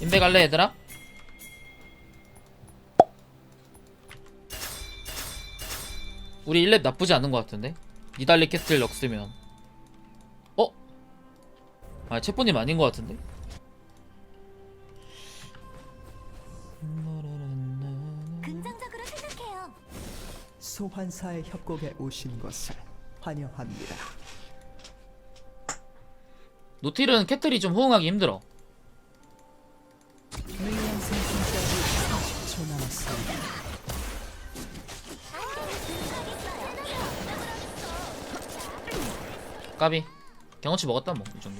인베 갈래 얘들아? 우리 1렙 나쁘지 않은 것 같은데? 니달리 캐틀 럭스면 어? 아 채포님 아닌 것 같은데? 긍정적으로 생각해요. 소환사의 협곡에 오신 것을 환영합니다. 노틸은 캐틀이 좀 호응하기 힘들어 까비. 경험치 먹었다 뭐 이 정도.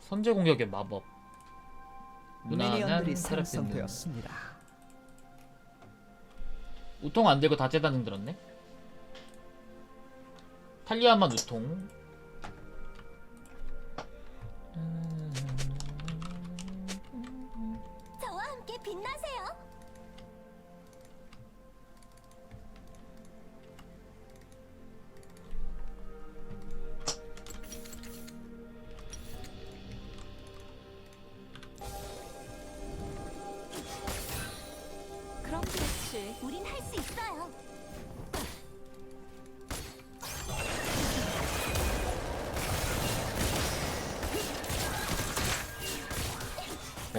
선제 공격의 마법. 무난한 테라피는 생성되었습니다. 우통 안 들고 다 재단능 들었네. 탈리아만 우통 저와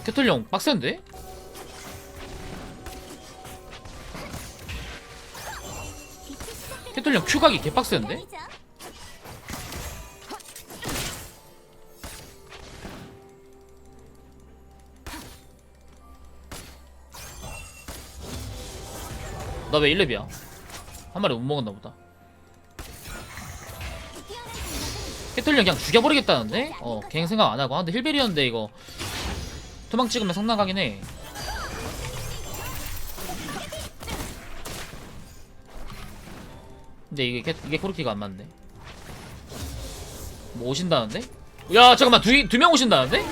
캐틀령 빡센데? 캐틀령 큐각이 개빡센데? 나 왜 1렙이야? 한 마리 못 먹었나 보다 캐틀령 그냥 죽여버리겠다는데? 어, 갱 생각 안 하고. 아, 근데 힐베리언데 이거 투망 찍으면 성나가긴 해. 근데 이게 캐- 이게 코르키가 안 맞네. 뭐 오신다는데? 야 잠깐만 두두 명 오신다는데?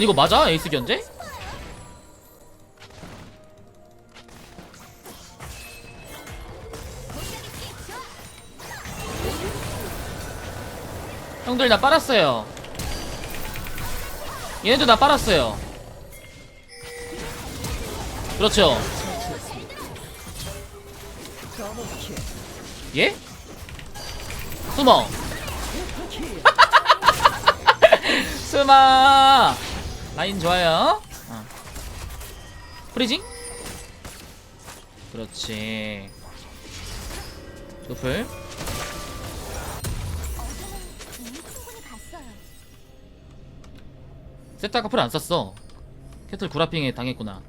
아니 이거 맞아 에이스 견제? 형들 나 빨았어요. 얘네도 나 빨았어요. 그렇죠. 예? 숨어. 숨어. 라인 좋아요. 어. 프리징? 그렇지. 노플. 세타가 풀 안 썼어. 캐틀 구라핑에 당했구나.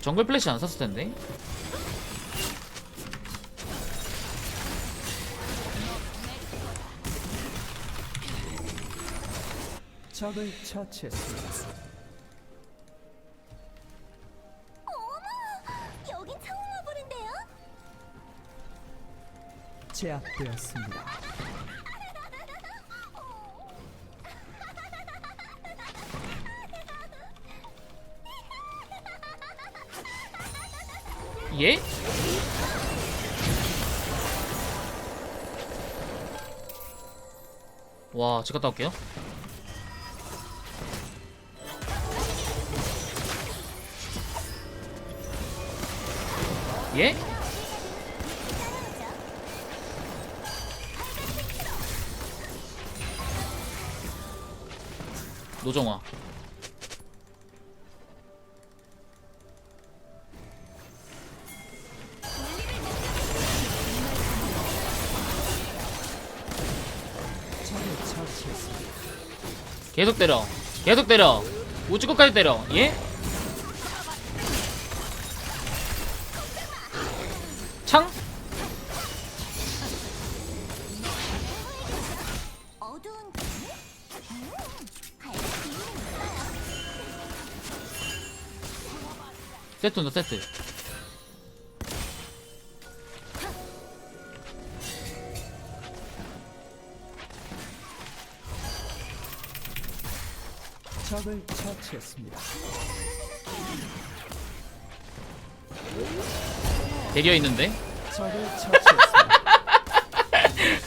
정글 플래시 안 썼을 텐데. 적을 처치했습니다. 어머, 여긴 처음 와보는데요? 제압되었습니다. 예? 와, 집 갔다 올게요. 예? 노정화. 계속 때려. 계속 때려. 우주국까지 때려 예? 창? 어두운 길? 음, 갈색 기운이 있어요. 세트 온다 세트 적을 처치했습니다. 대기어 있는데 적을 처치했습니다.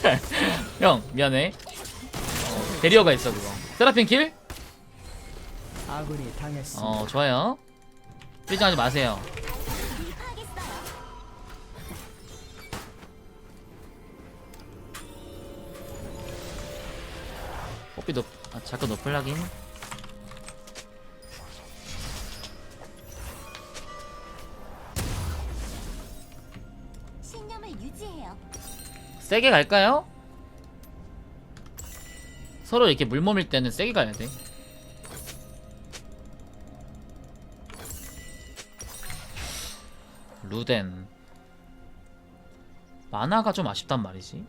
형 미안해 어, 대리어가 있어 그거 세라핀 킬? 아군이 당했습니다. 어 좋아요 삐져하지 마세요. 뽀삐 높.. 아 자꾸 높을라긴 세게 갈까요? 서로 이렇게 물몸일 때는 세게 가야 돼 루덴 만화가 좀 아쉽단 말이지.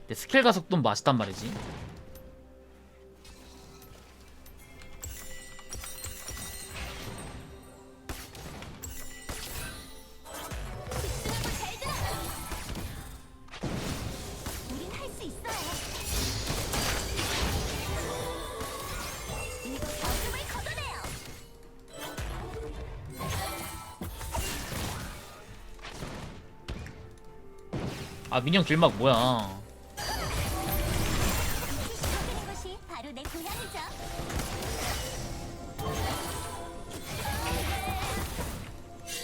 근데 스킬 가속도 맛있단 말이지 아 민영 길막 뭐야.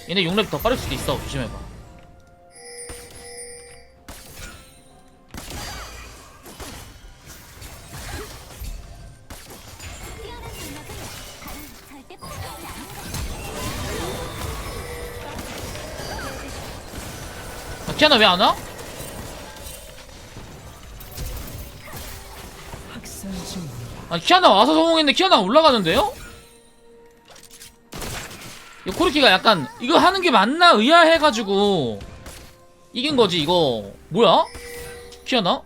얘네 6렙 더 빠를 수도 있어 조심해봐 뛰어난 능력은 바로 절대 포기하지 않는 것. 아, 키아나 왜 안 와? 아 키아나 와서 성공했는데 키아나 올라가는데요? 이 코르키가 약간 이거 하는 게 맞나 의아해가지고 이긴 거지 이거 뭐야? 키아나?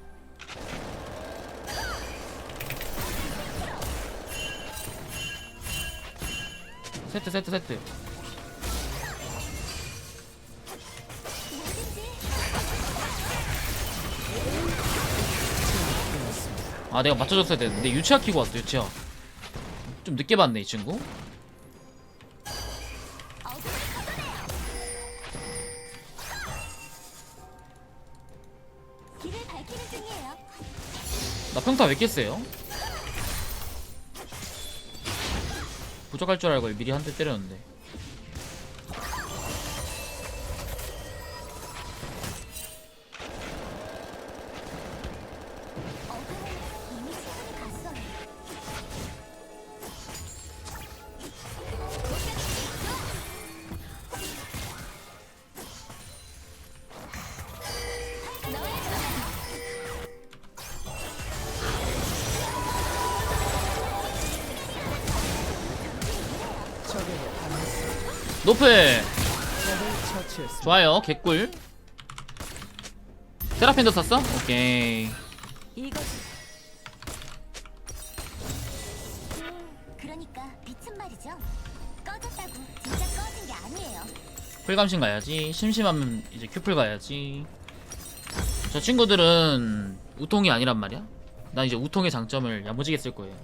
세트 세트 세트 아 내가 맞춰줬어야 되는데 유치아 키고 왔어 유치아 좀 늦게 봤네 이 친구. 나 평타 왜 깼어요? 부족할 줄 알고 미리 한 대 때렸는데 노플. 좋아요 개꿀 세라핀도 샀어? 오케이 그러니까 빛은 말이죠. 꺼졌다고 진짜 꺼진 게 아니에요. 풀감신 가야지 심심하면 이제 큐플 가야지 저 친구들은 우통이 아니란 말이야 난 이제 우통의 장점을 야무지게 쓸 거예요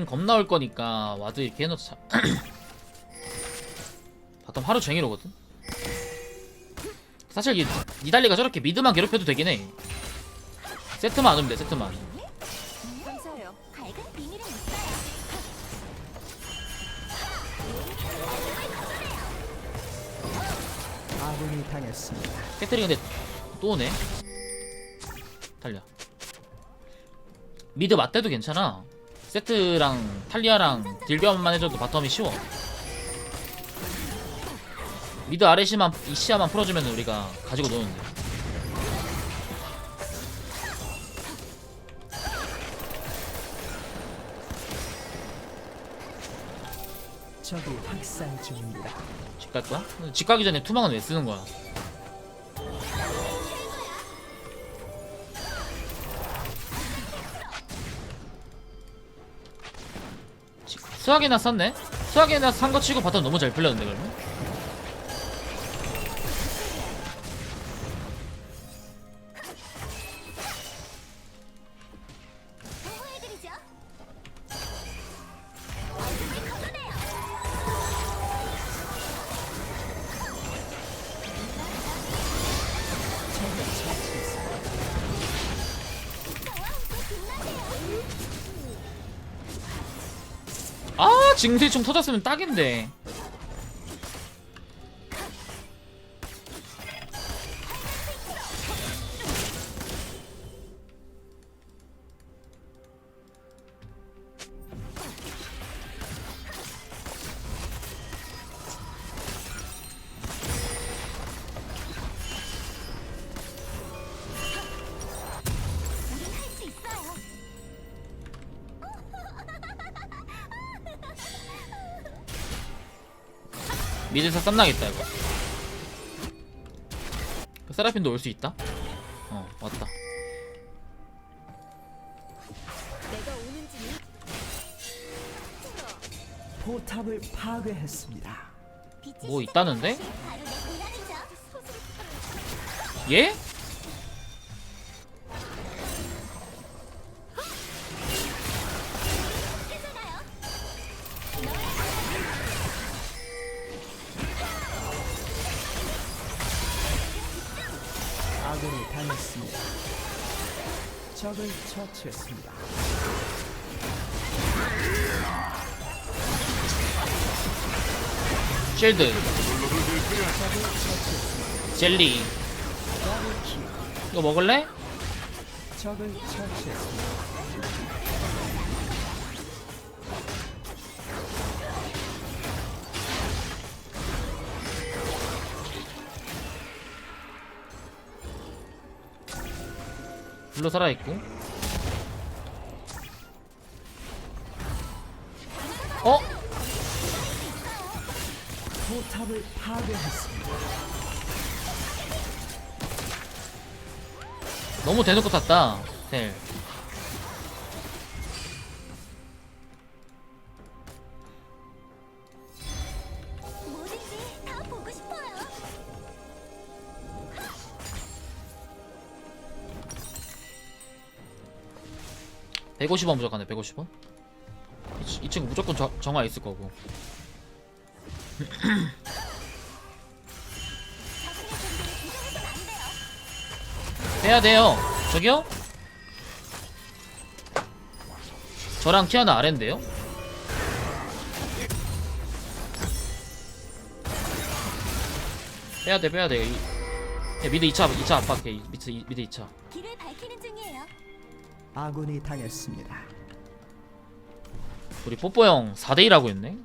개인 겁나 올 거니까 와드 이렇게 해놓자. 바텀 하루 종일 오거든? 사실 이 니달리가 저렇게 미드만 괴롭혀도 되긴 해. 세트만 안 오면 돼 세트만. 아군이 당했습니다. 캐트리 근데 또 오네? 탈리아 미드 맞대도 괜찮아 세트랑 탈리아랑 딜교환만 해줘도 바텀이 쉬워 미드 아래시만 이시야만 풀어주면 우리가 가지고 노는데 적이 학살 중입니다. 집 갈 거야? 집 가기 전에 투망은 왜 쓰는 거야? 수학이나 샀네? 수학이나 산 거 치고 바텀 너무 잘 풀렸는데 그러면? 징세총 터졌으면 딱인데 미드에서 쌈나겠다 이거 세라핀도 올 수 있다? 어 왔다 포탑을 파괴했습니다. 뭐 있다는데? 예? 당했습니다. 적을 처치했습니다. 쉴드 젤리 더블킬. 이거 먹을래? 적을 처치했습니다. 불로 살아있고 어? 포탑을 파괴했습니다. 너무 대놓고 탔다 텔 150원 부족하네 150원 이, 이 친구 무조건 저, 정화 있을 거고 해야 돼요 저기요? 저랑 키아나 아랜데요? 빼야돼 빼야돼 미드 2차 2차 압박해 미드 2차 길을 밝히는 중이에요. 아군이 당했습니다. 우리 뽀뽀 형 4대1 하고 있네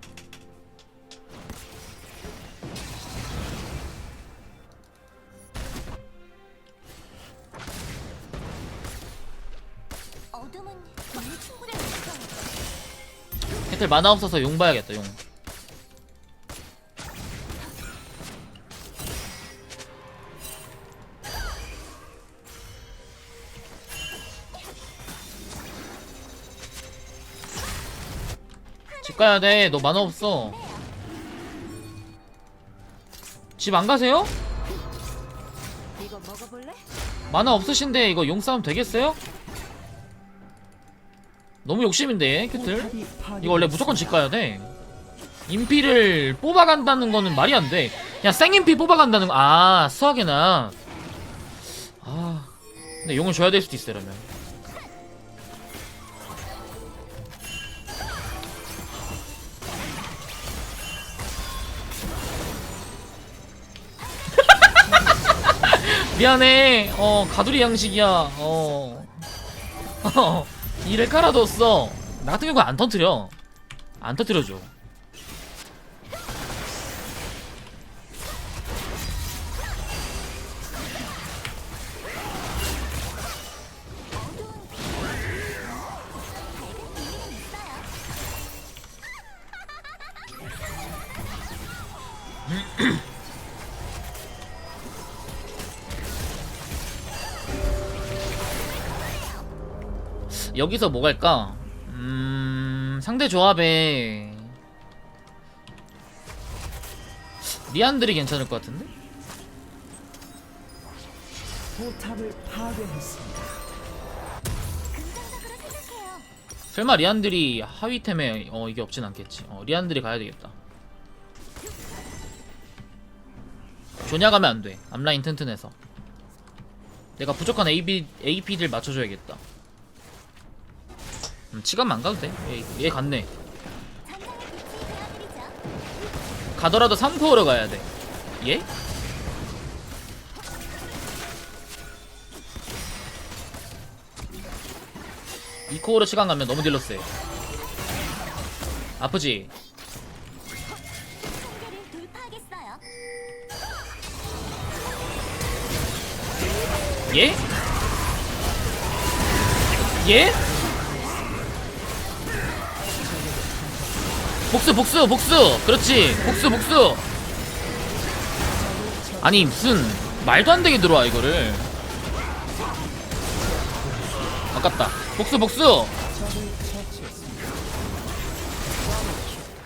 어둠은 많이 충분해졌어. 캐틀 만화 없어서 용 봐야겠다 용 집 가야 돼. 너 만화 없어. 집 안 가세요? 만화 없으신데 이거 용 싸움 되겠어요? 너무 욕심인데 캐틀? 이거 원래 무조건 집 가야 돼. 인피를 뽑아간다는 거는 말이 안 돼. 야 생인피 뽑아간다는 거아 수학이나 아 근데 용을 줘야 될 수도 있어 이러면 미안해. 어 가두리 양식이야. 어. 어, 이를 깔아뒀어. 나 같은 경우 안 터뜨려. 안 터뜨려줘 여기서 뭐 갈까? 음, 상대 조합에 리안들이 괜찮을 것 같은데? 포탑을 파괴했습니다. 설마 리안들이 하위템에 어 이게 없진 않겠지. 어 리안들이 가야 되겠다. 조냐 가면 안 돼. 앞라인 튼튼해서. 내가 부족한 AB AP들 맞춰줘야겠다. 음, 치감 안 가도 돼. 얘, 얘 갔네. 가더라도 3코어로 가야 돼. 예? 이코어로 시간 가면 너무 딜러세. 아프지? 예? 예? 복수 복수 복수. 그렇지. 복수 복수. 아니 무슨 말도 안 되게 들어와 이거를. 아깝다. 복수 복수.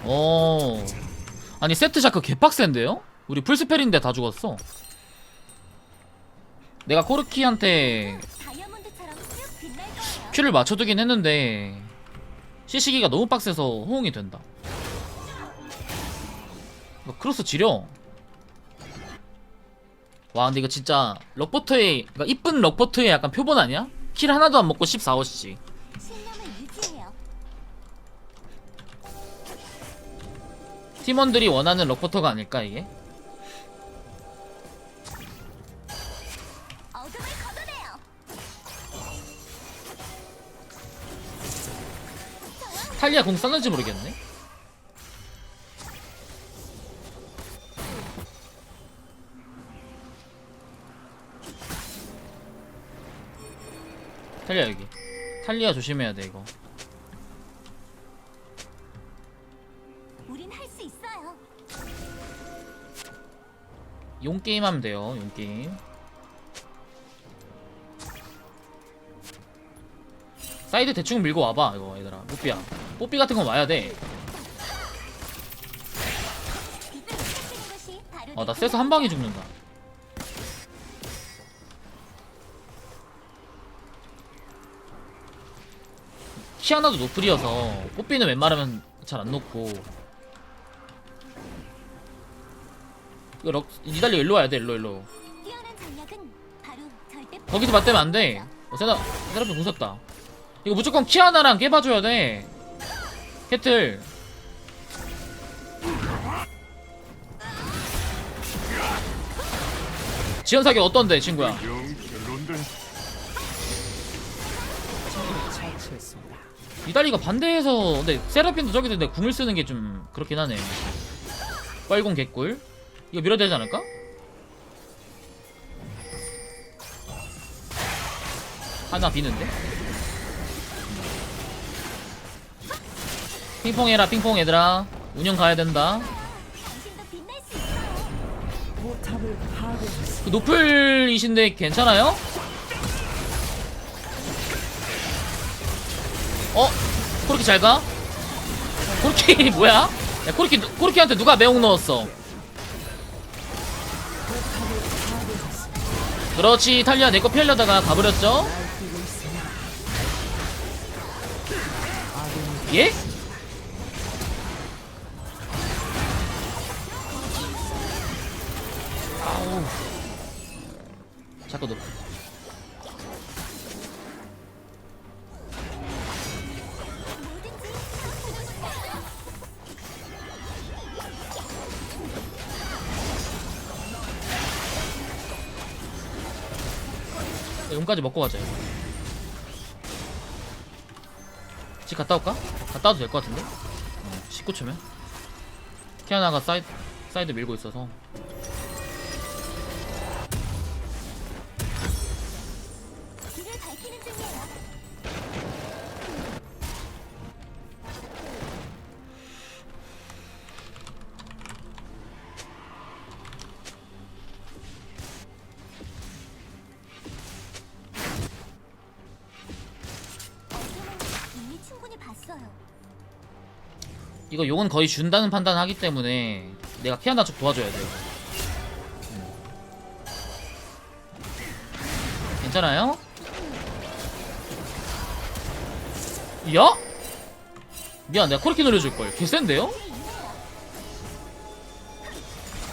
오 아니 세트 자크 개빡센데요? 우리 풀스펠인데 다 죽었어. 내가 코르키한테. 큐를 맞춰두긴 했는데 CC기가 너무 빡세서 호응이 된다 이거 크로스 지려 와 근데 이거 진짜 럭버터의 그러니까 이쁜 럭버터의 약간 표본 아니야? 킬 하나도 안 먹고 14호씩 신념을 유지해요. 팀원들이 원하는 럭버터가 아닐까 이게? 탈리아 공 쐈는지 모르겠네 탈리아 여기 탈리아 조심해야 돼 이거 우린 할 수 있어요. 용 게임 하면 돼요. 용 게임. 사이드 대충 밀고 와봐 이거 얘들아. 뽀삐야. 뽀삐 같은 건 와야 돼. 빛을 쏟아지는 것이 바로 어나내 쎄서 한 방에 죽는다. 키 하나도 노플이어서 뽀삐는 웬만하면 잘 안 놓고 이거 럭 니달리 일로 와야 돼 일로 일로 거기서 맞대면 안 돼. 어, 세나, 세라핀 무섭다. 이거 무조건 키 하나랑 깨봐줘야 돼. 캐틀. 지연 사격 어떤데, 친구야? 처치했습니다. 이달리가 반대해서, 근데 세라핀도 저기서 내 궁을 쓰는 게 좀 그렇긴 하네. 뻘공 개꿀. 이거 밀어야 되지 않을까? 하나 비는데? 핑퐁 해라 핑퐁 얘들아 운영 가야 된다 파괴했습니다. 그 노플이신데 괜찮아요? 어? 코르키 잘 가? 코르키 뭐야? 야 코르키 누- 코르키한테 누가 매혹 넣었어 그렇지 탈리아 내 거 피하려다가 가버렸죠? 예? 오. 자꾸 높. 용까지 먹고 가자. 집 갔다 올까? 갔다 와도 될 것 같은데? 어, 19초면? 키아나가 사이드, 사이드 밀고 있어서. 이거 용은 거의 준다는 판단을 하기 때문에 내가 키아나 쪽 도와줘야 돼요 음. 괜찮아요? 야? 미안 내가 코르키 노려줄걸 개센데요?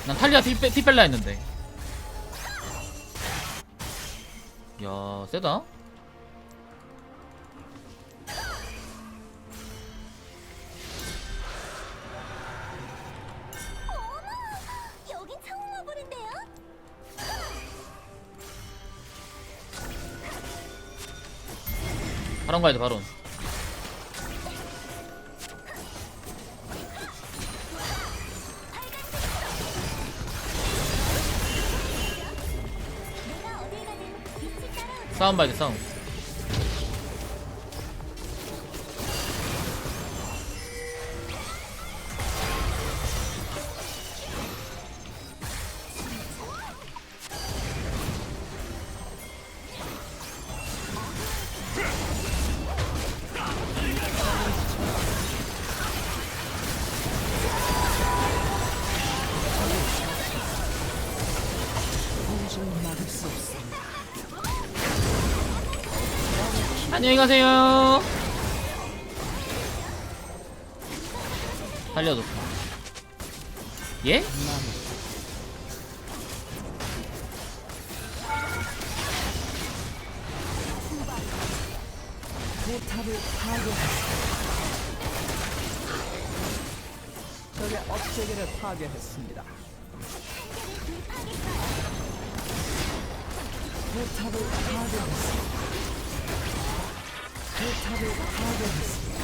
난 탈리아 뺄라 했는데 야 세다 바론 가야 돼 바론. 싸움 봐야 돼 싸움 안녕히 가세요. 살려줬다. 예? 적의 업체계를 파괴했습니다. 포탑을 파괴했습니다. 종료했습니다.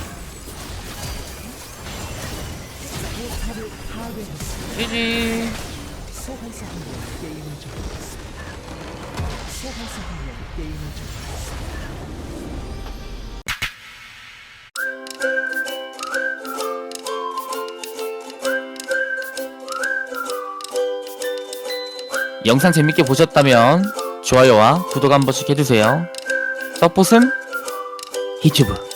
영상 재밌게 보셨다면 좋아요와 구독 한 번씩 해주세요. 서폿은 hiç bu.